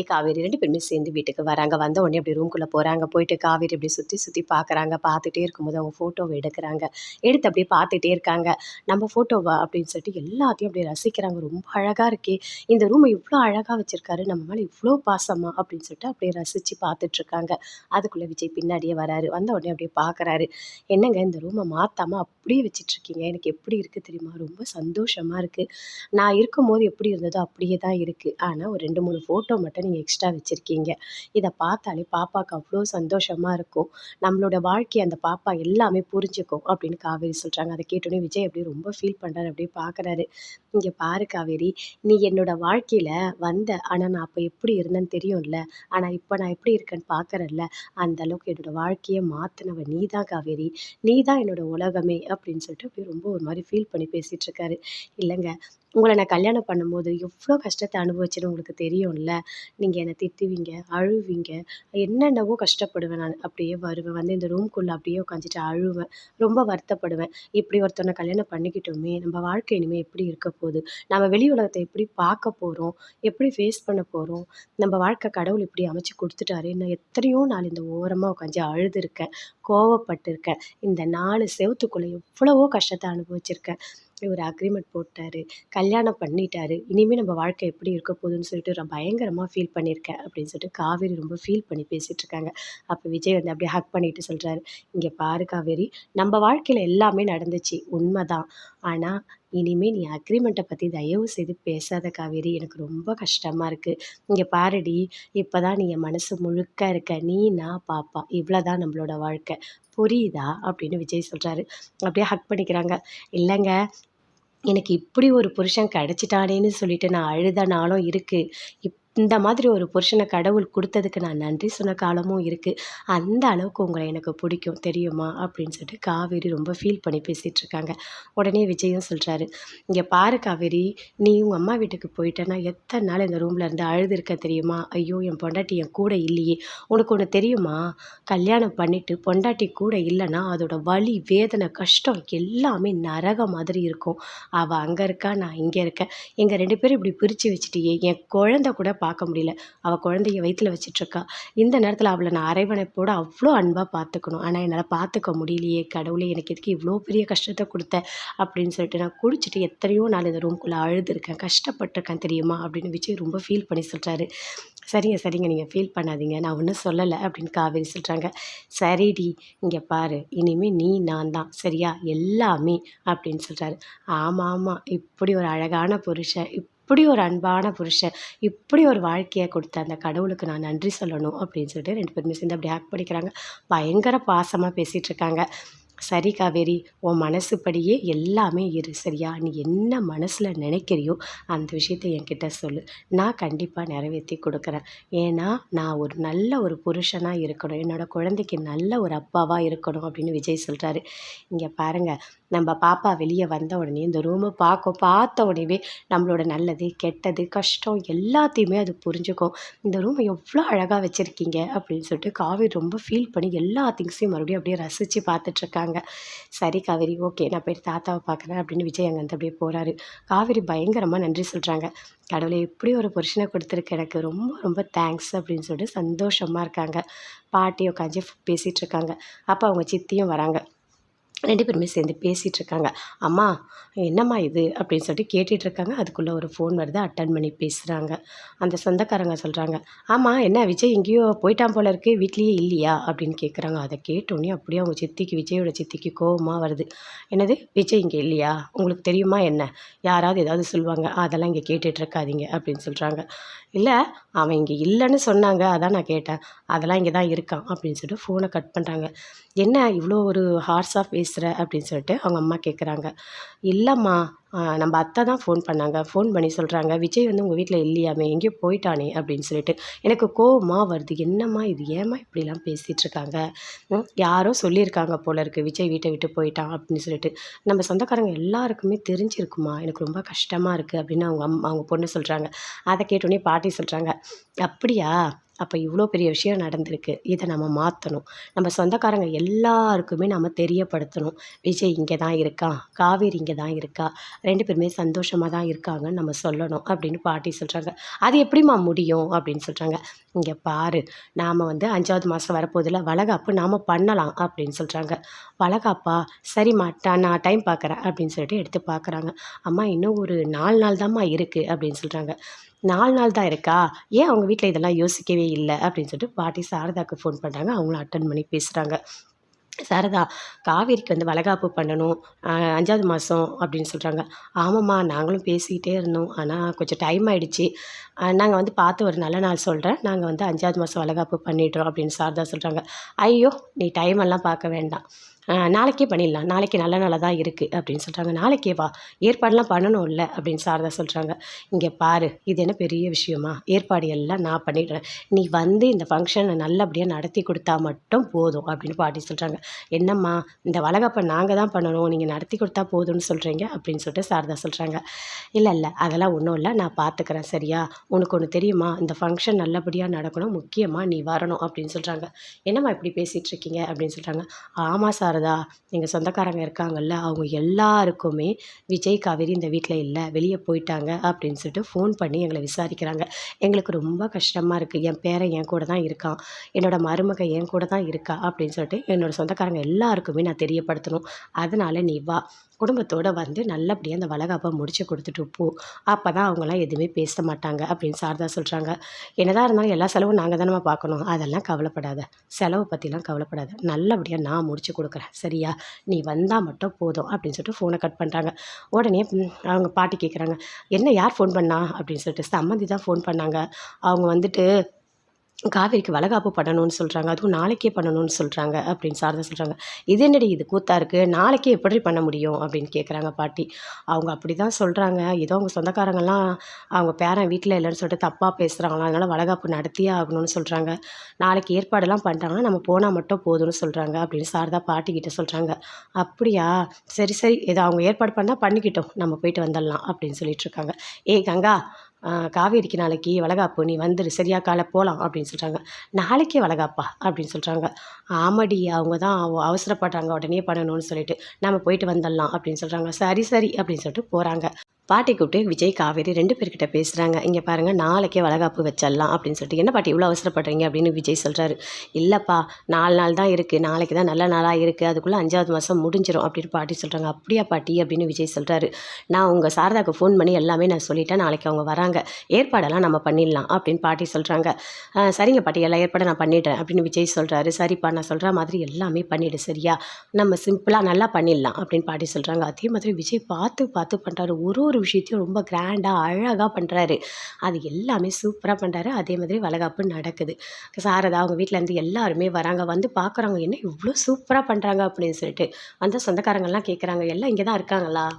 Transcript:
காவேரி ரெண்டு பேருமே சேர்ந்து வீட்டுக்கு வராங்க. வந்த உடனே அப்படி ரூம்குள்ளே போகிறாங்க போயிட்டு காவேரி அப்படி சுற்றி சுற்றி பார்க்குறாங்க பார்த்துட்டே இருக்கும்போது அவங்க ஃபோட்டோவை எடுக்கிறாங்க. எடுத்து அப்படியே பார்த்துட்டே இருக்காங்க. நம்ம ஃபோட்டோவா அப்படின்னு சொல்லிட்டு எல்லாத்தையும் அப்படியே ரசிக்கிறாங்க. ரொம்ப அழகாக இருக்கே. இந்த ரூமை இவ்வளோ அழகாக வச்சுருக்காரு. நம்ம மேலே இவ்வளோ பாசமா அப்படின்னு சொல்லிட்டு அப்படியே ரசித்து பார்த்துட்ருக்காங்க அதுக்குள்ளே விஜய் பின்னாடியே வராரு. வந்த உடனே அப்படியே பார்க்குறாரு என்னங்க இந்த ரூமை மாற்றாமல் அப்படியே வச்சிட்ருக்கீங்க எனக்கு எப்படி இருக்குது தெரியுமா? ரொம்ப சந்தோஷமாக இருக்குது நான் இருக்கும்போது எப்படி இருந்ததோ அப்படியே தான் இருக்குது ஆனால் ஒரு ரெண்டு மூணு ஃபோட்டோ மட்டும் நீங்கள் எக்ஸ்ட்ரா வச்சுருக்கீங்க. இதை பார்த்தாலே பாப்பாவுக்கு அவ்வளோ சந்தோஷமாக இருக்கும். நம்மளோட வாழ்க்கையை அந்த பாப்பா எல்லாமே புரிஞ்சுக்கும் அப்படின்னு காவேரி சொல்கிறாங்க அதை கேட்டோன்னே விஜய் அப்படியே ரொம்ப ஃபீல் பண்ணுறாரு அப்படியே பார்க்குறாரு இங்கே பாரு காவேரி நீ என்னோட வாழ்க்கையில் வந்த ஆனால் நான் அப்போ எப்படி இருந்தேன்னு தெரியும்ல. ஆனால் இப்போ நான் எப்படி இருக்கேன்னு பார்க்குறேன்ல அந்த அளவுக்கு என்னோட வாழ்க்கையை மாற்றினவ நீ தான் காவேரி. நீ தான் என்னோட உலகமே அப்படின்னு சொல்லிட்டு அப்படியே ரொம்ப ஒரு மாதிரி ஃபீல் பண்ணி பேசிகிட்ருக்காரு இல்லைங்க உங்களை நான் கல்யாணம் பண்ணும்போது எவ்வளோ கஷ்டத்தை அனுபவிச்சேன்னு உங்களுக்கு தெரியும்ல? நீங்கள் என்னை திட்டுவீங்க அழுவீங்க. என்னென்னவோ கஷ்டப்படுவேன் நான். அப்படியே வருவேன். வந்து இந்த ரூம்குள்ளே அப்படியே உட்காந்துட்டு அழுவேன். ரொம்ப வருத்தப்படுவேன். இப்படி ஒருத்தவனை கல்யாணம் பண்ணிக்கிட்டோமே நம்ம வாழ்க்கை இனிமேல் எப்படி இருக்க போகுது? நம்ம வெளி உலகத்தை எப்படி பார்க்க போகிறோம் எப்படி ஃபேஸ் பண்ண போகிறோம் நம்ம வாழ்க்கை கடவுள் இப்படி அமைச்சு கொடுத்துட்டாரு. நான் எத்தனையோ நாள் இந்த ஓரமாக உட்காந்து அழுதுருக்கேன். கோவப்பட்டிருக்கேன். இந்த நாலு செவத்துக்குள்ளே எவ்வளவோ கஷ்டத்தை அனுபவிச்சிருக்கேன். ஒரு அக்ரிமெண்ட் போட்டார் கல்யாணம் பண்ணிட்டாரு இனிமேல் நம்ம வாழ்க்கை எப்படி இருக்க போகுதுன்னு சொல்லிட்டு நான் பயங்கரமாக ஃபீல் பண்ணியிருக்கேன் அப்படின்னு சொல்லிட்டு காவேரி ரொம்ப ஃபீல் பண்ணி பேசிகிட்டு இருக்காங்க அப்போ விஜய் வந்து அப்படியே ஹக் பண்ணிட்டு சொல்கிறாரு இங்கே பாரு காவேரி நம்ம வாழ்க்கையில் எல்லாமே நடந்துச்சு உண்மைதான். ஆனால் இனிமேல் நீ அக்ரிமெண்ட்டை பற்றி தயவு செய்து பேசாத காவேரி எனக்கு ரொம்ப கஷ்டமாக இருக்குது இங்கே பாருடி இப்போ தான் நீ என் மனசு முழுக்க இருக்க நீ நான் பாப்பா இவ்வளோ தான் நம்மளோட வாழ்க்கை. புரியுதா? அப்படின்னு விஜய் சொல்கிறாரு அப்படியே ஹக் பண்ணிக்கிறாங்க. இல்லைங்க எனக்கு இப்படி ஒரு புருஷன் கிடச்சிட்டானேன்னு சொல்லிட்டு நான் அழுத நாளும் இருக்குது இப் இந்த மாதிரி ஒரு புருஷனை கடவுள் கொடுத்ததுக்கு நான் நன்றி சொன்ன காலமும் இருக்குது அந்த அளவுக்கு உங்களை எனக்கு பிடிக்கும் தெரியுமா? அப்படின்னு சொல்லிட்டு காவேரி ரொம்ப ஃபீல் பண்ணி பேசிகிட்டு இருக்காங்க. உடனே விஜயும் சொல்கிறாரு இங்கே பாரு காவேரி நீ உங்கள் அம்மா வீட்டுக்கு போயிட்டேன்னா எத்தனை நாள் இந்த ரூமில் இருந்து அழுதுருக்க தெரியுமா? ஐயோ என் பொண்டாட்டி என் கூட இல்லையே. உனக்கு ஒன்று தெரியுமா? கல்யாணம் பண்ணிவிட்டு பொண்டாட்டி கூட இல்லைன்னா அதோட வலி வேதனை கஷ்டம் எல்லாமே நரக மாதிரி இருக்கும். அவள் அங்கே இருக்கா நான் இங்கே இருக்கேன். எங்கள் ரெண்டு பேரும் இப்படி பிரித்து வச்சுட்டியே என் குழந்த கூட பார்க்க முடியல. அவள் குழந்தைய வயிற்றில் வச்சிட்ருக்கா இந்த நேரத்தில் அவளை நான் அரைவணைப்போடு அவ்வளோ அன்பாக பார்த்துக்கணும். ஆனால் என்னால் பார்த்துக்க முடியலையே கடவுளே எனக்கு எதுக்கு இவ்வளோ பெரிய கஷ்டத்தை கொடுத்த? அப்படின்னு சொல்லிட்டு நான் குடிச்சிட்டு எத்தனையோ நாள் இந்த ரூம்குள்ளே அழுதுருக்கேன். கஷ்டப்பட்டிருக்கேன் தெரியுமா? அப்படின்னு விஜய் ரொம்ப ஃபீல் பண்ணி சொல்கிறாரு சரிங்க சரிங்க நீங்கள் ஃபீல் பண்ணாதீங்க. நான் ஒன்றும் சொல்லலை அப்படின்னு காவேரி சொல்கிறாங்க சரிடி இங்கே பாரு. இனிமேல் நீ நான் தான். சரியா? எல்லாமே அப்படின்னு சொல்கிறாரு ஆமாம் ஆமாம் இப்படி ஒரு அழகான புருஷன் இப்படி ஒரு அன்பான புருஷன் இப்படி ஒரு வாழ்க்கையை கொடுத்த அந்த கடவுளுக்கு நான் நன்றி சொல்லணும் அப்படின்னு சொல்லிட்டு ரெண்டு பேருமே சேர்ந்து அப்படி ஹேக் படிக்கிறாங்க பயங்கர பாசமாக பேசிகிட்டு இருக்காங்க. சரி காவேரி உன் மனசுப்படியே எல்லாமே இரு சரியா? நீ என்ன மனசில் நினைக்கிறியோ அந்த விஷயத்தை என்கிட்ட சொல்லு. நான் கண்டிப்பாக நிறைவேற்றி கொடுக்குறேன். ஏன்னா நான் ஒரு நல்ல ஒரு புருஷனாக இருக்கணும். என்னோடய குழந்தைக்கு நல்ல ஒரு அப்பாவாக இருக்கணும் அப்படின்னு விஜய் சொல்கிறாரு இங்கே பாருங்கள் நம்ம பாப்பா வெளியே வந்த உடனே இந்த ரூமை பார்க்கும் பார்த்த உடனே நம்மளோட நல்லது கெட்டது கஷ்டம் எல்லாத்தையுமே அது புரிஞ்சுக்கும். இந்த ரூமை எவ்வளோ அழகாக வச்சுருக்கீங்க அப்படின்னு சொல்லிட்டு காவேரி ரொம்ப ஃபீல் பண்ணி எல்லா திங்ஸையும் மறுபடியும் அப்படியே ரசித்து பார்த்துட்ருக்காங்க சரி காவேரி ஓகே நான் போய் தாத்தாவை பார்க்குறேன் அப்படின்னு விஜய் அங்கேருந்து அப்படியே போகிறாரு காவேரி பயங்கரமாக நன்றி சொல்கிறாங்க கடவுளை எப்படி ஒரு புருஷனை கொடுத்துருக்கு எனக்கு ரொம்ப ரொம்ப தேங்க்ஸ் அப்படின்னு சொல்லிட்டு சந்தோஷமாக இருக்காங்க. பாட்டி உட்காந்து பேசிகிட்டு இருக்காங்க. அப்போ அவங்க சித்தியும் வராங்க. ரெண்டு பேருமே சேர்ந்து பேசிகிட்டு இருக்காங்க அம்மா என்னம்மா இது? அப்படின்னு சொல்லிட்டு கேட்டுட்டு இருக்காங்க அதுக்குள்ளே ஒரு ஃபோன் வருது. அட்டன் பண்ணி பேசுகிறாங்க அந்த சொந்தக்காரங்க சொல்கிறாங்க ஆமாம் என்ன விஜய் எங்கேயோ போயிட்டான் போல இருக்கு. வீட்லேயே இல்லையா? அப்படின்னு கேட்குறாங்க அதை கேட்டோன்னே அப்படியே அவங்க சித்திக்கு விஜயோட சித்திக்கு கோபமாக வருது. என்னது? விஜய் இங்கே இல்லையா? உங்களுக்கு தெரியுமா என்ன? யாராவது ஏதாவது சொல்லுவாங்க அதெல்லாம் இங்கே கேட்டுட்ருக்காதீங்க அப்படின்னு சொல்கிறாங்க இல்லை அவன் இங்கே இல்லைன்னு சொன்னாங்க. அதான் நான் கேட்டேன். அதெல்லாம் இங்கே தான் இருக்கான் அப்படின்னு சொல்லிட்டு ஃபோனை கட் பண்ணுறாங்க என்ன இவ்வளோ ஒரு ஹார்ஸாக பேசுகிற அப்படின்னு சொல்லிட்டு அவங்க அம்மா கேட்குறாங்க இல்லைம்மா நம்ம அத்தை தான் ஃபோன் பண்ணாங்க. ஃபோன் பண்ணி சொல்கிறாங்க விஜய் வந்து உங்கள் வீட்டில் இல்லையாமே எங்கேயோ போயிட்டானே அப்படின்னு சொல்லிட்டு. எனக்கு கோவமாக வருது. என்னம்மா இது? ஏம்மா இப்படிலாம் பேசிகிட்டு இருக்காங்க? யாரோ சொல்லியிருக்காங்க போல இருக்குது விஜய் வீட்டை விட்டு போயிட்டான் அப்படின்னு சொல்லிட்டு. நம்ம சொந்தக்காரங்க எல்லாருக்குமே தெரிஞ்சிருக்குமா? எனக்கு ரொம்ப கஷ்டமாக இருக்குது அப்படின்னு அவங்க அம்மா அவங்க பொண்ணு சொல்கிறாங்க அதை கேட்டோன்னே பாட்டி சொல்கிறாங்க அப்படியா? அப்போ இவ்வளோ பெரிய விஷயம் நடந்திருக்கு. இதை நம்ம மாற்றணும் நம்ம சொந்தக்காரங்க எல்லாருக்குமே நம்ம தெரியப்படுத்தணும். விஜய் இங்கே தான் இருக்கான் காவேரி இங்கே தான் இருக்கா? ரெண்டு பேருமே சந்தோஷமாக தான் இருக்காங்கன்னு நம்ம சொல்லணும் அப்படின்னு பாட்டி சொல்கிறாங்க அது எப்படிம்மா முடியும் அப்படின்னு சொல்கிறாங்க இங்கே பாரு நாம் வந்து அஞ்சாவது மாதம் வரப்போதில் வளகாப்பு நாம் பண்ணலாம் அப்படின்னு சொல்கிறாங்க வளகாப்பா? சரிம்மா நான் டைம் பார்க்குறேன் அப்படின்னு சொல்லிட்டு எடுத்து பார்க்குறாங்க அம்மா இன்னும் ஒரு நாலு நாள் தாம்மா இருக்குது அப்படின்னு சொல்கிறாங்க நாலு நாள் தான் இருக்கா? ஏன் அவங்க வீட்டில் இதெல்லாம் யோசிக்கவே இல்லை அப்படின்னு சொல்லிட்டு பாட்டி சாரதாக்கு ஃபோன் பண்ணுறாங்க அவங்களும் அட்டன் பண்ணி பேசுகிறாங்க சாரதா காவேரிக்கு வந்து வளகாப்பு பண்ணணும் அஞ்சாவது மாதம் அப்படின்னு சொல்கிறாங்க ஆமாம்மா நாங்களும் பேசிக்கிட்டே இருந்தோம். ஆனால் கொஞ்சம் டைம் ஆகிடுச்சி நாங்கள் வந்து பார்த்து ஒரு நல்ல நாள் சொல்கிறேன் நாங்கள் வந்து அஞ்சாவது மாதம் வளகாப்பு பண்ணிடுறோம் அப்படின்னு சாரதா சொல்கிறாங்க ஐயோ நீ டைம் எல்லாம் பார்க்க வேண்டாம். நாளைக்கே பண்ணிடலாம். நாளைக்கு நல்ல நாளாக தான் இருக்குது அப்படின்னு சொல்கிறாங்க நாளைக்கே வா. ஏற்பாடெலாம் பண்ணணும் இல்லை அப்படின்னு சாரதா சொல்கிறாங்க இங்கே பாரு இது என்ன பெரிய விஷயமா? ஏற்பாடு எல்லாம் நான் பண்ணிடுறேன். நீ வந்து இந்த ஃபங்க்ஷனை நல்லபடியாக நடத்தி கொடுத்தா மட்டும் போதும் அப்படின்னு பாட்டி சொல்கிறாங்க என்னம்மா இந்த வளகாப்பை நாங்கள் தான் பண்ணணும். நீங்கள் நடத்தி கொடுத்தா போதும்னு சொல்கிறீங்க அப்படின்னு சொல்லிட்டு சாரதா சொல்கிறாங்க இல்லை இல்லை அதெல்லாம் ஒன்றும் இல்லை. நான் பார்த்துக்கிறேன் சரியா? உனக்கு ஒன்று தெரியுமா? இந்த ஃபங்க்ஷன் நல்லபடியாக நடக்கணும். முக்கியமாக நீ வரணும் அப்படின்னு சொல்கிறாங்க என்னம்மா இப்படி பேசிகிட்ருக்கீங்க அப்படின்னு சொல்கிறாங்க ஆமாம் சார் சாரதா எங்கள் சொந்தக்காரங்க இருக்காங்கல்ல அவங்க எல்லாருக்குமே விஜய் காவேரி இந்த வீட்டில் இல்லை வெளியே போயிட்டாங்க அப்படின்னு சொல்லிட்டு ஃபோன் பண்ணி எங்களை விசாரிக்கிறாங்க. எங்களுக்கு ரொம்ப கஷ்டமாக இருக்குது என் பேரன் என் கூட தான் இருக்கான். என்னோட மருமக என் கூட தான் இருக்கா அப்படின்னு சொல்லிட்டு என்னோட சொந்தக்காரங்க எல்லாருக்குமே நான் தெரியப்படுத்தணும். அதனால நீ வா. குடும்பத்தோடு வந்து நல்லபடியாக அந்த வளகாப்பை முடிச்சு கொடுத்துட்டு போ. அப்போ தான் அவங்களாம் எதுவுமே பேச மாட்டாங்க அப்படின்னு சாரதா சொல்கிறாங்க என்னதான் இருந்தாலும் எல்லா செலவும் நாங்கள் தானே பார்க்கணும். அதெல்லாம் கவலைப்படாத. செலவை பற்றிலாம் கவலைப்படாத. நல்லபடியாக நான் முடிச்சு கொடுக்குறேன். சரியா? நீ வந்தால் மட்டும் போதும் அப்படின்னு சொல்லிட்டு ஃபோனை கட் பண்ணுறாங்க உடனே அவங்க பாட்டி கேட்குறாங்க என்ன யார் ஃபோன் பண்ணா? அப்படின்னு சொல்லிட்டு சம்மந்தி தான் ஃபோன் பண்ணாங்க. அவங்க வந்துட்டு காவேரிக்கு வளகாப்பு பண்ணணும்னு சொல்கிறாங்க அதுவும் நாளைக்கே பண்ணணும்னு சொல்கிறாங்க அப்படின்னு சாரதா சொல்கிறாங்க இது என்னடி இது கூத்தா இருக்குது நாளைக்கே எப்படி பண்ண முடியும்? அப்படின்னு கேட்குறாங்க பாட்டி. அவங்க அப்படி தான் சொல்கிறாங்க ஏதோ அவங்க சொந்தக்காரங்கெல்லாம் அவங்க பேரன் வீட்டில் இல்லைன்னு சொல்லிட்டு தப்பாக பேசுகிறாங்களாம் அதனால் வளகாப்பு நடத்தியே ஆகணும்னு சொல்கிறாங்க நாளைக்கு ஏற்பாடெல்லாம் பண்ணுறாங்கன்னா நம்ம போனால் மட்டும் போதும்னு சொல்கிறாங்க அப்படின்னு சாரதா பாட்டிக்கிட்ட சொல்கிறாங்க அப்படியா? சரி சரி. ஏதோ அவங்க ஏற்பாடு பண்ணால் பண்ணிக்கிட்டோம். நம்ம போயிட்டு வந்துடலாம் அப்படின்னு சொல்லிட்டு இருக்காங்க. ஏ கங்கா காவேரிக்கு நாளைக்கு வளகாப்பு நீ வந்துடு சரியா காலை போகலாம் அப்படின்னு சொல்கிறாங்க நாளைக்கே வளகாப்பா அப்படின்னு சொல்கிறாங்க ஆமாடி அவங்க தான் அவசரப்படுறாங்க உடனே பண்ணணும்னு சொல்லிட்டு நம்ம போயிட்டு வந்துடலாம் அப்படின்னு சொல்கிறாங்க சரி சரி அப்படின்னு சொல்லிட்டு போகிறாங்க பாட்டி கூப்பிட்டு விஜய் காவேரி ரெண்டு பேர்கிட்ட பேசுகிறாங்க இங்கே பாருங்கள் நாளைக்கே வளகாப்பு வச்சிடலாம் அப்படின்னு சொல்லிட்டு. என்ன பாட்டி இவ்வளோ அவசரப்படுறீங்க அப்படின்னு விஜய் சொல்கிறாரு இல்லைப்பா நாலு நாள் தான் இருக்குது நாளைக்கு தான் நல்ல நாளாக இருக்குது அதுக்குள்ளே அஞ்சாவது மாதம் முடிஞ்சிடும் அப்படின்னு பாட்டி சொல்கிறாங்க அப்படியா பாட்டி அப்படின்னு விஜய் சொல்கிறாரு நான் உங்கள் சாரதாவுக்கு ஃபோன் பண்ணி எல்லாமே நான் சொல்லிட்டேன். நாளைக்கு அவங்க வராங்க. ஏற்பாடெல்லாம் நம்ம பண்ணிடலாம் அப்படின்னு பாட்டி சொல்கிறாங்க சரிங்க பாட்டி. எல்லா ஏற்பாடும் நான் பண்ணிடுறேன் அப்படின்னு விஜய் சொல்கிறாரு சரிப்பா நான் சொல்கிற மாதிரி எல்லாமே பண்ணிடு சரியா? நம்ம சிம்பிளாக நல்லா பண்ணிடலாம் அப்படின்னு பாட்டி சொல்கிறாங்க அதே மாதிரி விஜய் பார்த்து பார்த்து பண்ணுறாரு ஒரு ஒரு விஷயத்தையும் ரொம்ப கிராண்டாக அழகாக பண்ணுறாரு அது எல்லாமே சூப்பராக பண்ணுறாரு அதே மாதிரி வளகாப்பு நடக்குது. சாரதா அவங்க வீட்டில் இருந்து எல்லாருமே வராங்க. வந்து பார்க்குறாங்க என்ன இவ்வளோ சூப்பராக பண்ணுறாங்க அப்படின்னு சொல்லிட்டு. வந்த சொந்தக்காரங்கள்லாம் கேட்குறாங்க எல்லாம் இங்கே தான் இருக்காங்களா?